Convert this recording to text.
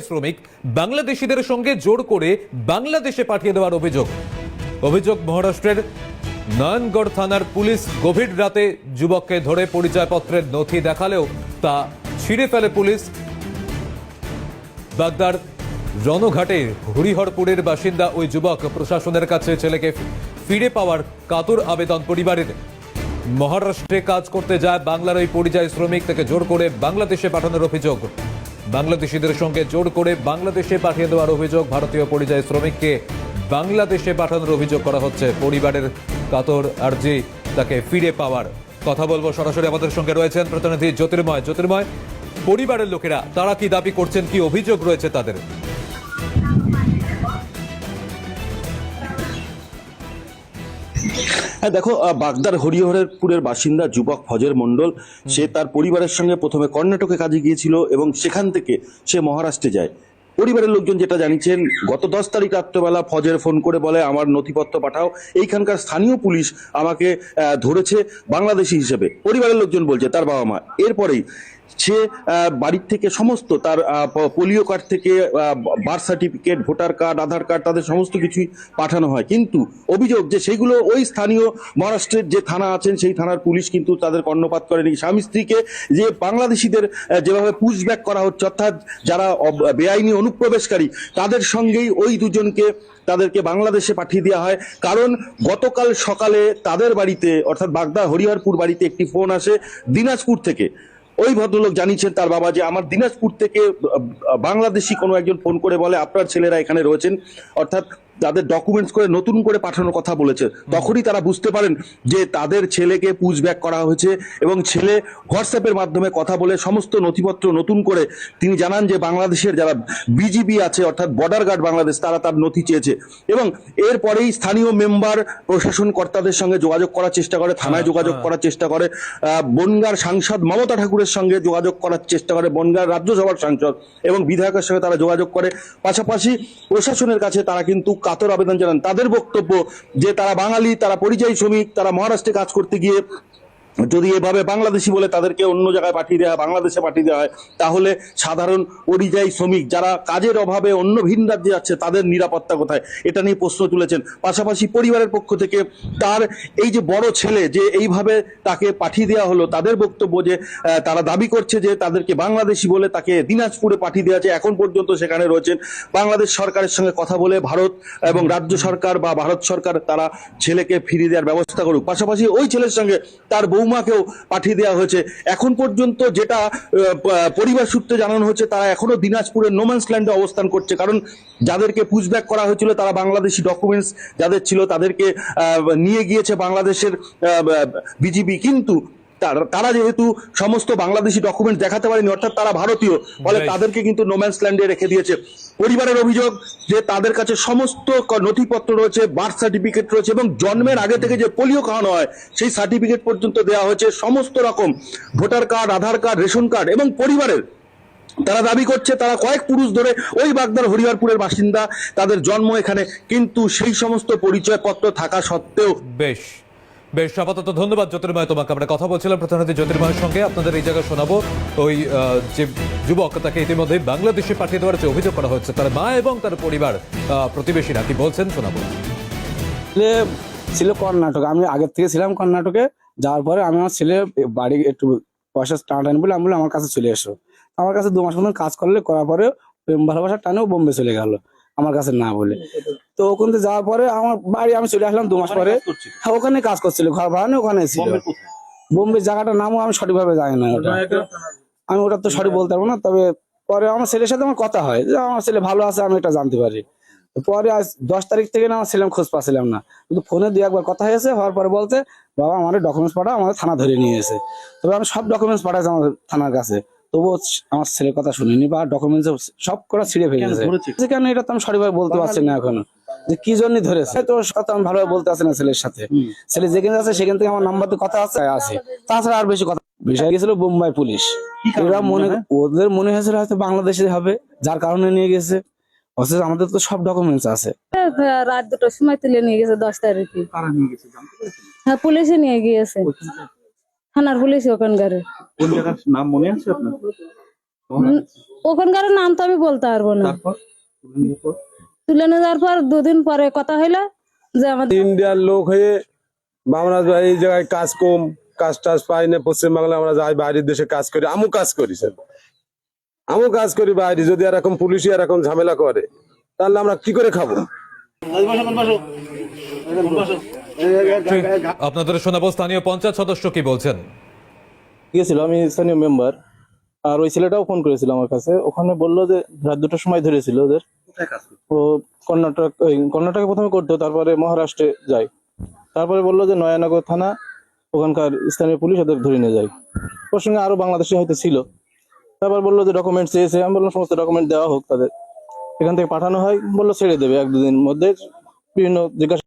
শ্রমিক বাংলাদেশিদের সঙ্গে জোর করে বাংলাদেশে পাঠিয়ে দেওয়ার অভিযোগ। অভিযোগ মহারাষ্ট্রের নয়নগড় থানার পুলিশ গভীর রাতে যুবককে ধরে পরিচয়পত্রের নথি দেখালেও তা ছিঁড়ে ফেলে পুলিশ। বাগদার রণঘাটের হরিহরপুরের বাসিন্দা ওই যুবক প্রশাসনের কাছে ছেলেকে ফিরে পাওয়ার কাতর আবেদন পরিবারের। মহারাষ্ট্রে কাজ করতে যায় বাংলার ওই পরিযায়ী শ্রমিক তাকে জোর করে বাংলাদেশে পাঠানোর অভিযোগ। বাংলাদেশিদের সঙ্গে জোর করে বাংলাদেশে পাঠিয়ে দেওয়ার অভিযোগ ভারতীয় পরিযায়ী শ্রমিককে বাংলাদেশে পাঠানোর অভিযোগ করা হচ্ছে। পরিবারের কাতর আর্জি তাকে ফিরে পাওয়ার কথা বলব সরাসরি আমাদের সঙ্গে রয়েছেন প্রতিনিধি জ্যোতির্ময়। জ্যোতির্ময়, পরিবারের লোকেরা, তারা কি দাবি করছেন? কি অভিযোগ রয়েছে তাদের? দেখো বাগদার হরিহরেরপুরের বাসিন্দা যুবক ফজর মণ্ডল সে তার পরিবারের সঙ্গে প্রথমে কর্ণাটকে কাজে গিয়েছিল এবং সেখান থেকে সে মহারাষ্ট্রে যায়। পরিবারের লোকজন যেটা জানিয়েছেন গত দশ তারিখ রাত্রেবেলা ফজের ফোন করে বলে আমার নথিপত্র পাঠাও। এইখানকার স্থানীয় পুলিশ আমাকে ধরেছে বাংলাদেশি হিসেবে। পরিবারের লোকজন বলছে তার বাবা মা। এরপরেই সে বাড়ির থেকে সমস্ত তার পোলিও কার্ড থেকে birth certificate, voter card, Aadhaar card, তাদের সমস্ত কিছুই পাঠানো হয়। কিন্তু অভিযোগ যে সেগুলো ওই স্থানীয় মহারাষ্ট্রের যে থানা আছেন, সেই থানার পুলিশ কিন্তু তাদের কর্ণপাত করেনি। স্বামী স্ত্রীকে যে বাংলাদেশিদের যেভাবে পুশব্যাক করা হচ্ছে, অর্থাৎ যারা বেআইনি অনুপ্রবেশকারী, তাদের সঙ্গেই ওই দুজনকে তাদেরকে বাংলাদেশে পাঠিয়ে দেওয়া হয়। কারণ গতকাল সকালে তাদের বাড়িতে, অর্থাৎ বাগদা হরিহরপুর বাড়িতে একটি ফোন আসে দিনাজপুর থেকে। ওই ভদ্রলোক জানিয়েছেন তার বাবা যে আমার দিনাজপুর থেকে বাংলাদেশি কোনো একজন ফোন করে বলে, আপনার ছেলেরা এখানে রয়েছেন। অর্থাৎ তাদের ডকুমেন্টস করে নতুন করে পাঠানোর কথা বলেছে। তখনই তারা বুঝতে পারেন যে তাদের ছেলেকে পুশব্যাক করা হয়েছে এবং ছেলে হোয়াটসঅ্যাপের মাধ্যমে কথা বলে সমস্ত নথিপত্র নতুন করে তিনি জানান যে বাংলাদেশের যারা বিজিবি আছে অর্থাৎ বর্ডার গার্ড বাংলাদেশ তারা তার নথি চেয়েছে। এবং এরপরেই স্থানীয় মেম্বার প্রশাসন কর্তাদের সঙ্গে যোগাযোগ করার চেষ্টা করে থানায় যোগাযোগ করার চেষ্টা করে বনগাঁর সাংসদ মমতা ঠাকুরের সঙ্গে যোগাযোগ করার চেষ্টা করে বনগাঁর রাজ্যসভার সাংসদ এবং বিধায়কের সঙ্গে তারা যোগাযোগ করে। পাশাপাশি প্রশাসনের কাছে তারা কিন্তু কাতর আবেদন জানান। তাদের বক্তব্য যে তারা বাঙালি, তারা পরিযায়ী শ্রমিক, তারা মহারাষ্ট্রে কাজ করতে গিয়ে যদি এভাবে বাংলাদেশি বলে তাদেরকে অন্য জায়গায় পাঠিয়ে দেওয়া হয়, বাংলাদেশে পাঠিয়ে দেওয়া হয়, তাহলে সাধারণ পরিযায়ী শ্রমিক যারা কাজের অভাবে অন্য ভিন রাজ্যে যাচ্ছে, তাদের নিরাপত্তা কোথায়? এটা নিয়ে প্রশ্ন তুলেছেন। পাশাপাশি পরিবারের পক্ষ থেকে তার এই যে বড় ছেলে যে এইভাবে তাকে পাঠিয়ে দেওয়া হলো, তাদের বক্তব্য যে তারা দাবি করছে যে তাদেরকে বাংলাদেশি বলে তাকে দিনাজপুরে পাঠিয়ে দেওয়া আছে, এখন পর্যন্ত সেখানে রয়েছেন। বাংলাদেশ সরকারের সঙ্গে কথা বলে ভারত এবং রাজ্য সরকার বা ভারত সরকার তারা ছেলেকে ফিরিয়ে দেওয়ার ব্যবস্থা করুক। পাশাপাশি ওই ছেলের সঙ্গে তার বৌমাকেও পাঠিয়ে দেওয়া হয়েছে। এখন পর্যন্ত যেটা পরিবার সূত্রে জানানো হচ্ছে তারা এখনও দিনাজপুরের নোম্যান্সল্যান্ডে অবস্থান করছে। কারণ যাদেরকে পুশব্যাক করা হয়েছিল, তারা বাংলাদেশি ডকুমেন্টস যাদের ছিল, তাদেরকে নিয়ে গিয়েছে বাংলাদেশের বিজিবি। কিন্তু তার- যেহেতু সমস্ত বাংলাদেশি ডকুমেন্ট দেখাতে পারেনি অর্থাৎ তারা ভারতীয় ফলে তাদেরকে কিন্তু নোম্যান্স ল্যান্ডে রেখে দিয়েছে। পরিবারের অভিযোগ যে তাদের কাছে সমস্ত নথিপত্র রয়েছে বার্থ সার্টিফিকেট রয়েছে এবং জন্মের আগে থেকে যে পোলিও খাওয়ানো হয় সেই সার্টিফিকেট পর্যন্ত দেওয়া হয়েছে। সমস্ত রকম voter card Aadhaar card ration card এবং পরিবারের। তারা দাবি করছে তারা কয়েক পুরুষ ধরে ওই বাগদার হরিহরপুরের বাসিন্দা তাদের জন্ম এখানে কিন্তু সেই সমস্ত পরিচয়পত্র থাকা সত্ত্বেও বেশ। বেশ, আপাতত ধন্যবাদ জ্যোতির্ময়, তোমাকে আমরা কথা বলছিলাম প্রতিনিধি জ্যোতির্ময়ের সঙ্গে। আপনাদের এই জায়গায় শোনাবো, ওই যে যুবক তাকে ইতিমধ্যে বাংলাদেশে পাঠিয়ে দেওয়ার যে অভিযোগ করা হচ্ছে তার মা এবং তার পরিবার প্রতিবেশীরা কি বলছেন শোনাবো। ছিল কর্ণাটক, আমি আগের থেকে ছিলাম কর্ণাটকে, যাওয়ার পরে আমি আমার ছেলে বাড়ি একটু পয়সা টান বলে আমি বলে আমার কাছে চলে এসো। আমার কাছে দু মাস মতন কাজ করলে, করার পরে ভালোবাসার টানেও বোম্বে চলে গেল। আমার কাছে না বলে। তো ওখান থেকে যাওয়ার পরে আমার বাড়ি আমি চলে আসলাম দু মাস পরে। হ্যাঁ ওখানে কাজ করছিল ঘর ভাড়া ওখানে ছিল। বোম্বে জায়গাটার নামও আমি সঠিকভাবে জানি না ওটা। আমি ওটা তো সঠিক বলতে পারব না তবে পরে আমার ছেলের সাথে আমার কথা হয় যে আমার ছেলে ভালো আছে আমি এটা জানতে পারি। পরে আজ দশ তারিখ থেকে না আমার ছেলে খোঁজ পাচ্ছিলাম না। কিন্তু ফোনে দু একবার কথা হয়েছে হওয়ার পরে বলতে বাবা আমার ডকুমেন্টস পাঠাও আমাদের থানা ধরে নিয়ে এসে। তবে আমি সব ডকুমেন্টস পাঠাইছি আমাদের থানার কাছে। তবুও আমার ছেলের কথা শুনিনি বা ডকুমেন্টস সব করা ছিঁড়ে ফেলেছে। যে কেন এটা তো আমি সঠিকভাবে বলতে পারছি না এখনও। যে কি জন্য ধরেছে? তো ওর কথা আমি ভালোভাবে বলতে পারছি না ছেলের সাথে। ছেলে যেখানে আছে সেখান থেকে আমার নাম্বার তো কথা আছে আছে। তাছাড়া আর বেশি কথা বিষয় গেছিল বোম্বাই পুলিশ। এরা মনে ওদের মনে হয়েছিল হয়তো বাংলাদেশে হবে যার কারণে নিয়ে গেছে। অথচ আমাদের তো সব ডকুমেন্টস আছে। রাত দুটোর সময় তুলে নিয়ে গেছে দশ তারিখে। হ্যাঁ পুলিশে নিয়ে গিয়েছে। থানার পুলিশ ওখানকার। কোন জায়গার নাম মনে আছে আপনার? ওখানকার নাম তো আমি বলতে পারব না। তুলে নিয়ে যাওয়ার পর দুদিন পরে কথা হইল যে আমাদের ইন্ডিয়ার লোক হয়ে বা আমরা এই জায়গায় কাজ কম কাজ টাজ পাই না পশ্চিমবাংলায় আমরা যাই বাইরের দেশে কাজ করি। আমু কাজ করি স্যার। আমু কাজ করি বাইরে। যদি এরকম পুলিশ এরকম ঝামেলা করে তাহলে আমরা কি করে খাব? আপনাদের শোনাবো স্থানীয় পঞ্চায়েত সদস্য কি বলছেন? গিয়েছিল আমি স্থানীয় মেম্বার আর ওই ছেলেটাও ফোন করেছিল আমার কাছে। ওখানে বলল যে রাত দুটোর সময় ধরেছিল ওদের। ও কর্ণাটক ওই কর্ণাটকে প্রথমে করতো তারপরে মহারাষ্ট্রে যায়। তারপরে বলল যে নয়ানগর থানা ওখানকার স্থানীয় পুলিশ ওদের ধরে নিয়ে যায়। ওর সঙ্গে আরও বাংলাদেশে হয়তো ছিল। তারপর বলল যে ডকুমেন্ট চেয়েছে। আমি বললাম সমস্ত ডকুমেন্ট দেওয়া হোক তাদের। এখান থেকে পাঠানো হয়। বলল ছেড়ে দেবে এক দুদিন মধ্যে। বিভিন্ন জিজ্ঞাসা